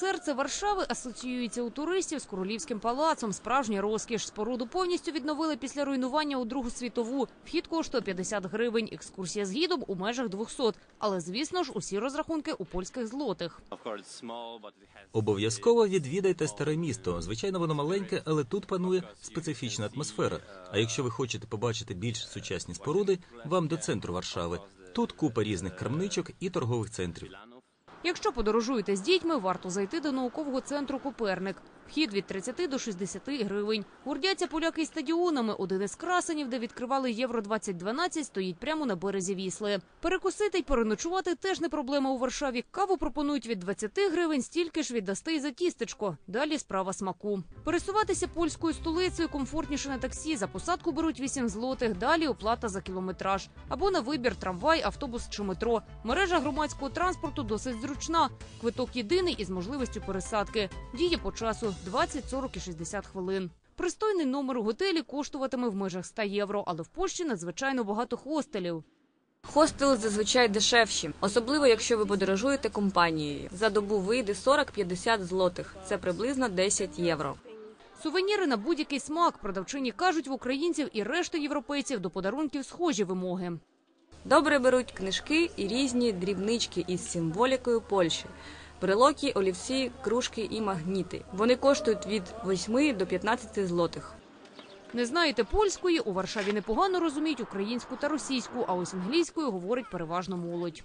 Серце Варшави асоціюється у туристів з королівським палацом. Справжня розкіш. Споруду повністю відновили після руйнування у Другу світову. Вхід коштує 50 гривень. Екскурсія з гідом у межах 200. Але, звісно ж, усі розрахунки у польських злотих. Обов'язково відвідайте старе місто. Звичайно, воно маленьке, але тут панує специфічна атмосфера. А якщо ви хочете побачити більш сучасні споруди, вам до центру Варшави. Тут купа різних крамничок і торгових центрів. Якщо подорожуєте з дітьми, варто зайти до наукового центру Коперник. Вхід від 30 до 60 гривень. Гурдяться поляки стадіонами. Один із красенів, де відкривали Євро 2012, стоїть прямо на березі Вісли. Перекусити й переночувати теж не проблема у Варшаві. Каву пропонують від 20 гривень, стільки ж віддасте й за тістечко. Далі справа смаку. Пересуватися польською столицею комфортніше на таксі. За посадку беруть 8 злотих. Далі оплата за кілометраж. Або на вибір трамвай, автобус чи метро. Мережа громадського транспорту досить зручна. Квиток єдиний із можливістю пересадки. Діє по часу 20, 40 і 60 хвилин. Пристойний номер у готелі коштуватиме в межах 100 євро, але в Польщі надзвичайно багато хостелів. Хостели зазвичай дешевші, особливо якщо ви подорожуєте компанією. За добу вийде 40-50 злотих. Це приблизно 10 євро. Сувеніри на будь-який смак. Продавчині кажуть, в українців і решти європейців до подарунків схожі вимоги. Добре беруть книжки і різні дрібнички із символікою Польщі. Брелоки, олівці, кружки і магніти. Вони коштують від 8 до 15 злотих. Не знаєте польської, у Варшаві непогано розуміють українську та російську, а ось англійською говорить переважно молодь.